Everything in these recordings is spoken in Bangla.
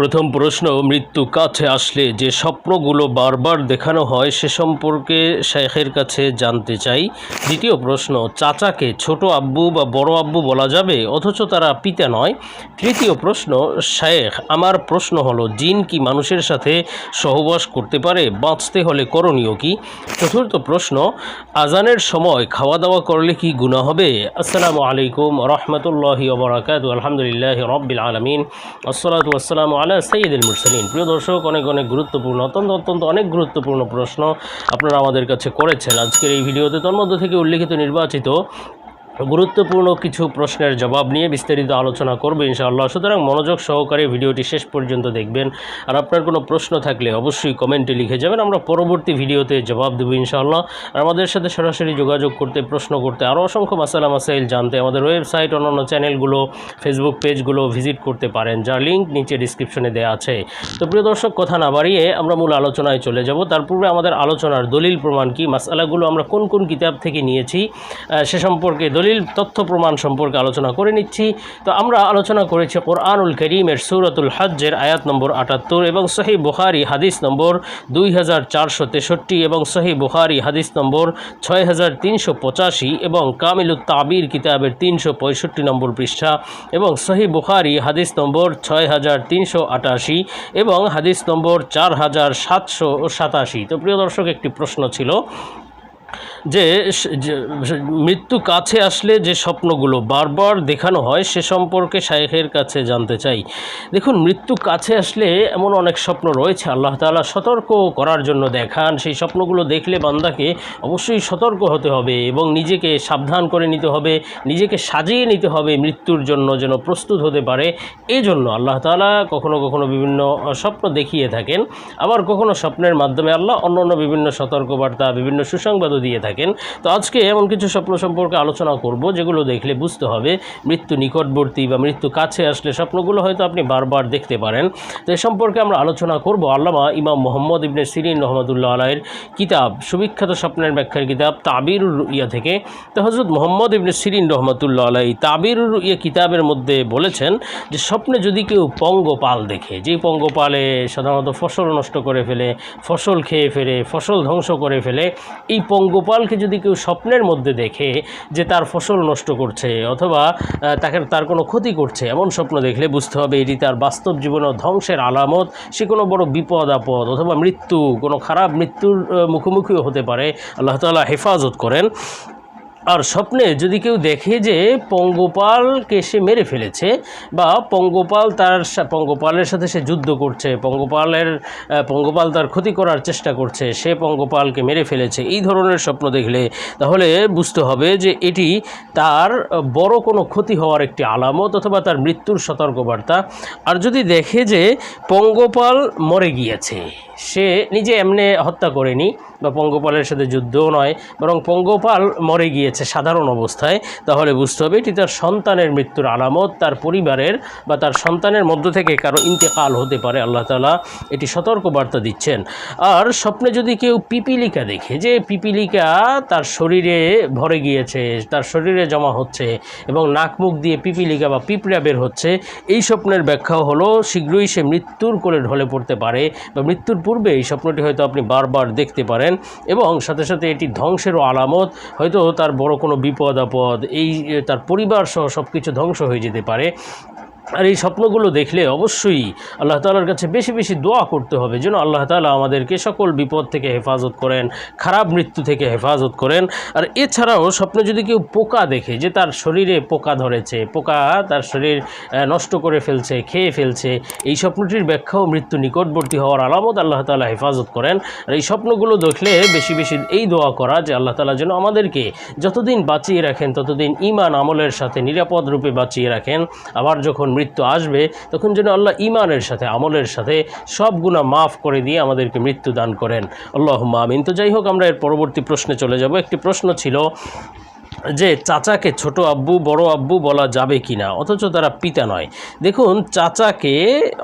প্রথম প্রশ্ন, মৃত্যু কাছে আসলে যে স্বপ্নগুলো বারবার দেখানো হয় সে সম্পর্কে শেখের কাছে জানতে চাই। দ্বিতীয় প্রশ্ন, চাচাকে ছোট আব্বু বা বড় আব্বু বলা যাবে অথচ তারা পিতা নয়? তৃতীয় প্রশ্ন, শেখ, আমার প্রশ্ন হলো, জিন কি মানুষের সাথে সহবাস করতে পারে? বাঁচতে হলে করণীয় কি? চতুর্থ প্রশ্ন, আজানের সময় খাওয়া দাওয়া করলে কি গুণা হবে? আসসালামু আলাইকুম রহমতুল্লাহি ওবরাকাত আলহামদুলিল্লাহ রব্বিল আলমিন। আসসালাতু আসসালামু আলা সঈদুল মুরসালিন। প্রিয় দর্শক, অনেক অনেক গুরুত্বপূর্ণ, অত্যন্ত অত্যন্ত অনেক গুরুত্বপূর্ণ প্রশ্ন আপনারা আমাদের কাছে করেছেন। আজকের এই ভিডিওতে তোর মধ্যে থেকে উল্লিখিত নির্বাচিত গুরুত্বপূর্ণ কিছু প্রশ্নের জবাব নিয়ে বিস্তারিত আলোচনা করব ইনশাআল্লাহ। সুতরাং মনোযোগ সহকারে ভিডিওটি শেষ পর্যন্ত দেখবেন। আর আপনার কোনো প্রশ্ন থাকলে অবশ্যই কমেন্টে লিখে যাবেন। আমরা পরবর্তী ভিডিওতে জবাব দেবো ইনশাআল্লাহ। আর আমাদের সাথে সরাসরি যোগাযোগ করতে, প্রশ্ন করতে আরও অসংখ্য মাসালা মাসাইল জানতে আমাদের ওয়েবসাইট, অন্যান্য চ্যানেলগুলো, ফেসবুক পেজগুলো ভিজিট করতে পারেন, যার লিঙ্ক নিচে ডিসক্রিপশনে দেওয়া আছে। তো প্রিয় দর্শক, কথা না বাড়িয়ে আমরা মূল আলোচনায় চলে যাব। তার পূর্বে আমাদের আলোচনার দলিল প্রমাণ কি? মাসালাগুলো আমরা কোন কোন কিতাব থেকে নিয়েছি? সে সম্পর্কে দলিল তথ্য প্রমাণ সম্পর্কে আলোচনা করে নিচ্ছি। তো আমরা আলোচনা করেছি কোরআনুল করিমের সুরাতুল হজ্জের আয়াত নম্বর আটাত্তর এবং সহি বুখারি হাদিস নম্বর দুই হাজার চারশো তেষট্টি এবং সহি বুখারি হাদিস নম্বর ছয় হাজার তিনশো পঁচাশি এবং কামিলুত তাবির কিতাবের তিনশো পঁয়ষট্টি নম্বর পৃষ্ঠা এবং সহি বুখারি হাদিস নম্বর ছয় হাজার তিনশো আটাশি এবং হাদিস নম্বর চার হাজার সাতশো সাতাশি। তো প্রিয় দর্শক, একটি প্রশ্ন ছিল যে মৃত্যু কাছে আসলে যে স্বপ্নগুলো বারবার দেখানো হয় সে সম্পর্কে শায়েখের কাছে জানতে চাই। দেখুন, মৃত্যু কাছে আসলে এমন অনেক স্বপ্ন রয়েছে। আল্লাহ তালা সতর্ক করার জন্য দেখান। সেই স্বপ্নগুলো দেখলে বান্দাকে অবশ্যই সতর্ক হতে হবে এবং নিজেকে সাবধান করে নিতে হবে, নিজেকে সাজিয়ে নিতে হবে মৃত্যুর জন্য যেন প্রস্তুত হতে পারে। এই জন্য আল্লাহ তালা কখনো কখনো বিভিন্ন স্বপ্ন দেখিয়ে থাকেন। আবার কখনো স্বপ্নের মাধ্যমে আল্লাহ অন্য অন্য বিভিন্ন সতর্কবার্তা, বিভিন্ন সুসংবাদও দিয়ে থাকেন। তো আজকে এমন কিছু স্বপ্ন সম্পর্কে আলোচনা করব, যেগুলো দেখলে বুঝতে হবে মৃত্যু নিকটবর্তী বা মৃত্যু কাছে আসলে স্বপ্নগুলো হয়তো আপনি বারবার দেখতে পারেন। তো এ সম্পর্কে আমরা আলোচনা করব আল্লামা ইমাম মোহাম্মদ ইবনে সিরিন রহমতুল্লাহ আলাইয়ের কিতাব, সুবিখ্যাত স্বপ্নের ব্যাখ্যার কিতাব তাবির ইয়া থেকে। তো হজরত মোহাম্মদ ইবনে সিরিন রহমতুল্লাহ আলাই তাবির ইয়া কিতাবের মধ্যে বলেছেন যে, স্বপ্নে যদি কেউ পঙ্গপাল দেখে যে পঙ্গপালে সাধারণত ফসল নষ্ট করে ফেলে, ফসল খেয়ে ফেলে, ফসল ধ্বংস করে ফেলে, এই পঙ্গপালকে যদি কেউ স্বপ্নের মধ্যে দেখে যে তার ফসল নষ্ট করছে অথবা তাকে তার কোনো ক্ষতি করছে, এমন স্বপ্ন দেখলে বুঝতে হবে এটি তার বাস্তব জীবনে ধ্বংসের আলামত। সে কোনো বড় বিপদ, আপদ অথবা মৃত্যু, কোনো খারাপ মৃত্যুর মুখোমুখিও হতে পারে। আল্লাহ তালা হেফাজত করেন। আর স্বপ্নে যদি কেউ দেখে যে পঙ্গপালকে সে মেরে ফেলেছে বা পঙ্গপাল তার পঙ্গপালের সাথে সে যুদ্ধ করছে, পঙ্গপালের পঙ্গপাল তার ক্ষতি করার চেষ্টা করছে, সে পঙ্গপালকে মেরে ফেলেছে, এই ধরনের স্বপ্ন দেখলে তাহলে বুঝতে হবে যে এটি তার বড় কোনো ক্ষতি হওয়ার একটি আলামত অথবা তার মৃত্যুর সতর্কবার্তা। আর যদি দেখে যে পঙ্গপাল মরে গিয়েছে, সে নিজে এমনি হত্যা করেনি বা পঙ্গপালের সাথে যুদ্ধও নয়, বরং পঙ্গপাল মরে গিয়েছে সাধারণ অবস্থায়, তাহলে বুঝতে হবে এটি তার সন্তানের মৃত্যুর আলামত, তার পরিবারের বা তার সন্তানের মধ্য থেকে কারও ইন্তেকাল হতে পারে, আল্লাহ তালা এটি সতর্ক বার্তা দিচ্ছেন। আর স্বপ্নে যদি কেউ পিপিলিকা দেখে, যে পিপিলিকা তার শরীরে ভরে গিয়েছে, তার শরীরে জমা হচ্ছে এবং নাক মুখ দিয়ে পিপিলিকা বা পিঁপড়া বের হচ্ছে, এই স্বপ্নের ব্যাখ্যা হলো, শীঘ্রই সে মৃত্যুর কোলে ঢলে পড়তে পারে বা মৃত্যুর পূর্বে এই স্বপ্নটি হয়তো আপনি বারবার দেখতে পারেন এবং সাথে সাথে এটি ধ্বংসেরও আলামত, হয়তো তার বড় কোনো বিপদ আপদ, এই তার পরিবার সহ সব কিছু ধ্বংস হয়ে যেতে পারে। আর এই স্বপ্নগুলো দেখলে অবশ্যই আল্লাহ তাআলার কাছে বেশি বেশি দোয়া করতে হবে যেন আল্লাহ তালা আমাদেরকে সকল বিপদ থেকে হেফাজত করেন, খারাপ মৃত্যু থেকে হেফাজত করেন। আর এছাড়াও স্বপ্নে যদি কেউ পোকা দেখে যে তার শরীরে পোকা ধরেছে, পোকা তার শরীর নষ্ট করে ফেলছে, খেয়ে ফেলছে, এই স্বপ্নটির ব্যাখ্যাও মৃত্যু নিকটবর্তী হওয়ার আলামত আল্লাহ তাআলা হেফাজত করেন। আর এই স্বপ্নগুলো দেখলে বেশি বেশি এই দোয়া করা যে আল্লাহ তালা যেন আমাদেরকে যতদিন বাঁচিয়ে রাখেন, ততদিন ইমান আমলের সাথে নিরাপদ রূপে বাঁচিয়ে রাখেন। আবার যখন মৃত্যু আসবে, তখন যেন আল্লাহ ইমানের সাথে, আমলের সাথে সব গুণা মাফ করে দিয়ে আমাদেরকে মৃত্যু দান করেন। আল্লাহ মামিন তো যাই হোক, আমরা এর পরবর্তী প্রশ্নে চলে যাব। একটি প্রশ্ন ছিল যে চাচাকে ছোট আব্বু, বড় আব্বু বলা যাবে কি না অথচ তারা পিতা নয়। দেখুন, চাচাকে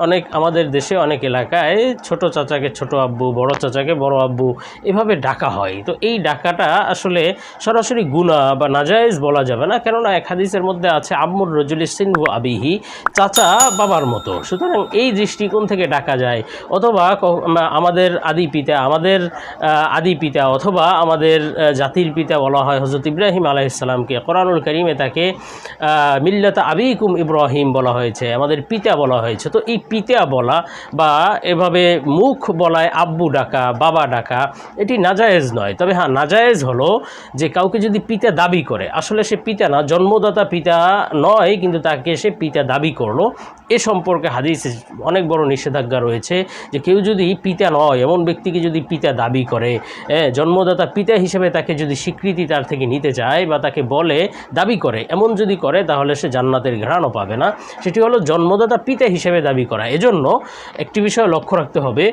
অনেক, আমাদের দেশে অনেক এলাকায় ছোট চাচাকে ছোট আব্বু, বড় চাচাকে বড় আব্বু এভাবে ডাকা হয়। তো এই ডাকাটা আসলে সরাসরি গুণা বা নাজায়েজ বলা যাবে না, কেননা এক হাদিসের মধ্যে আছে, আম্মুর রজুলি সিনহু আবিহি, চাচা বাবার মতো। সুতরাং এই দৃষ্টিকোণ থেকে ডাকা যায়, অথবা আমাদের আদি পিতা, আমাদের আদি পিতা অথবা আমাদের জাতির পিতা বলা হয় হজরত ইব্রাহিম আলাইসাল্লামকে কোরআনুল করিমে তাকে মিল্লাত আবিকুম ইব্রাহিম বলা হয়েছে, আমাদের পিতা বলা হয়েছে। তো এই পিতা বলা বা এভাবে মুখ বলায় আব্বু ডাকা, বাবা ডাকা, এটি নাজায়েজ নয়। তবে হ্যাঁ নাজায়েজ হলো যে কাউকে যদি পিতা দাবি করে, আসলে সে পিতা না, জন্মদাতা পিতা নয়, কিন্তু তাকে সে পিতা দাবি করল। এ সম্পর্কে হাদিসে অনেক বড় নিষেধাজ্ঞা রয়েছে যে কেউ যদি পিতা নয়, এমন ব্যক্তিকে যদি পিতা দাবি করে জন্মদাতা পিতা হিসেবে তাকে যদি স্বীকৃতি তার থেকে নিতে চায় বা তাকে বলে, দাবি করে। এমন যদি করে, তাহলে সে জান্নাতের ঘ্রাণও পাবে না। সেটি হলো জন্মদাতা পিতা হিসেবে দাবি করা। এজন্য একটি বিষয় লক্ষ্য রাখতে হবে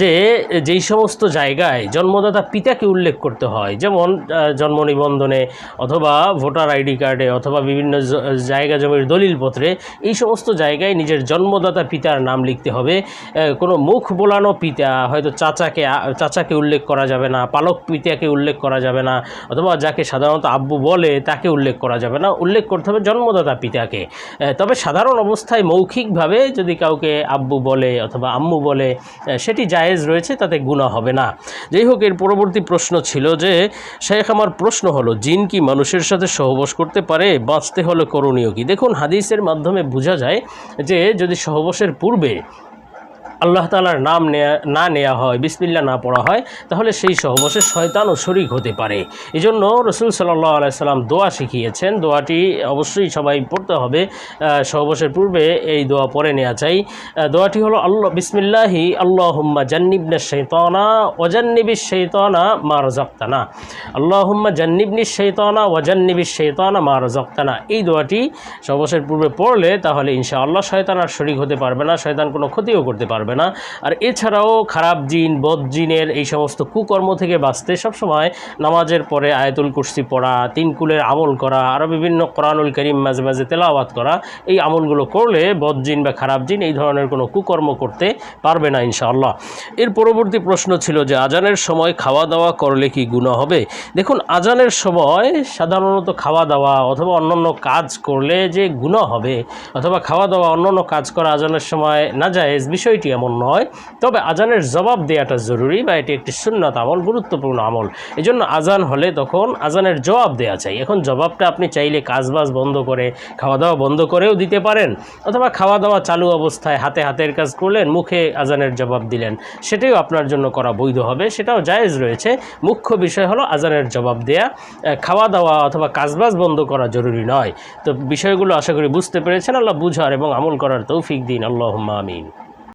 যে যেই সমস্ত জায়গায় জন্মদাতা পিতাকে উল্লেখ করতে হয়, যেমন জন্ম নিবন্ধনে অথবা ভোটার আইডি কার্ডে অথবা বিভিন্ন জায়গা জমির দলিলপত্রে, এই সমস্ত জায়গায় নিজের জন্মদাতা পিতার নাম লিখতে হবে। কোনো মুখ বোলানো পিতা হয়তো চাচাকে চাচাকে উল্লেখ করা যাবে না, পালক পিতাকে উল্লেখ করা যাবে না, অথবা যাকে সাধারণত আব্বু বলে তাকে উল্লেখ করা যাবে না, উল্লেখ করতে হবে জন্মদাতা পিতাকে। তবে সাধারণ অবস্থায় মৌখিকভাবে যদি কাউকে আব্বু বলে অথবা আম্মু বলে সেটি জায়েজ রয়েছে, তাতে গুণা হবে না। যাই হোক, এর পরবর্তী প্রশ্ন ছিল যে, শেখ, আমার প্রশ্ন হলো, জিন কি মানুষের সাথে সহবাস করতে পারে? বাঁচতে হলে করণীয় কি? দেখুন, হাদিসের মাধ্যমে বোঝা যায় যে, যদি সহবাসের পূর্বে আল্লাহ তালার নাম নেয়া না নেওয়া হয় বিসমিল্লা না পড়া হয় তাহলে সেই সহবাসে শয়তানও শরিক হতে পারে। এই জন্য রসুল সাল্লাহ আলাইসাল্লাম দোয়া শিখিয়েছেন। দোয়াটি অবশ্যই সবাই পড়তে হবে। আহ, সহবাসের পূর্বে এই দোয়া পড়ে নেওয়া চাই। দোয়াটি হলো আল্লাহ বিসমিল্লাহি আল্লাহুম্মা জান্নিবনা শৈতানা ওজান্নিবিস শৈতানা মা রাজাক্তানা আল্লাহুম্মা জান্নিবনি শৈতানা ওয়াজান্নিবিস শৈতানা মা রাজাক্তানা এই দোয়াটি সহবাসের পূর্বে পড়লে তাহলে ইনশাআল্লাহ শয়তান আর শরিক হতে পারবে না শয়তান কোনো ক্ষতিও করতে পারবে না। আর এছাড়াও খারাপ জিন, বদ জিনের এই সমস্ত কুকর্ম থেকে বাঁচতে সবসময় নামাজের পরে আয়াতুল কুরসি পড়া, তিন কুলের আমল করা আরও বিভিন্ন কোরআনুল করিম মাঝে মাঝে তেলাওয়াত করা, এই আমলগুলো করলে বদ জিন বা খারাপ জিন এই ধরনের কোনো কুকর্ম করতে পারবে না ইনশাআল্লাহ। এর পরবর্তী প্রশ্ন ছিল যে আজানের সময় খাওয়া দাওয়া করলে কি গুণা হবে? দেখুন, আজানের সময় সাধারণত খাওয়া দাওয়া অথবা অন্যান্য কাজ করলে যে গুণা হবে অথবা খাওয়া দাওয়া অন্যান্য কাজ করা আজানের সময় না যায় বিষয়টি এমন নয়। তবে আজানের জবাব দেওয়াটা জরুরি বা এটি একটি সুন্নত আমল, গুরুত্বপূর্ণ আমল। এই জন্য আজান হলে তখন আজানের জবাব দেওয়া চাই। এখন জবাবটা আপনি চাইলে কাজবাজ বন্ধ করে খাওয়া দাওয়া বন্ধ করেও দিতে পারেন অথবা খাওয়া দাওয়া চালু অবস্থায় হাতে হাতের কাজ করলেন, মুখে আজানের জবাব দিলেন। সেটাও আপনার জন্য করা বৈধ হবে, সেটাও জায়েজ রয়েছে। মুখ্য বিষয় হলো আজানের জবাব দেয়া। খাওয়া দাওয়া অথবা কাজবাজ বন্ধ করা জরুরি নয়। তো বিষয়গুলো আশা করি বুঝতে পেরেছেন। আল্লাহ বুঝার এবং আমল করার তৌফিক দিন। আল্লাহ আমিন।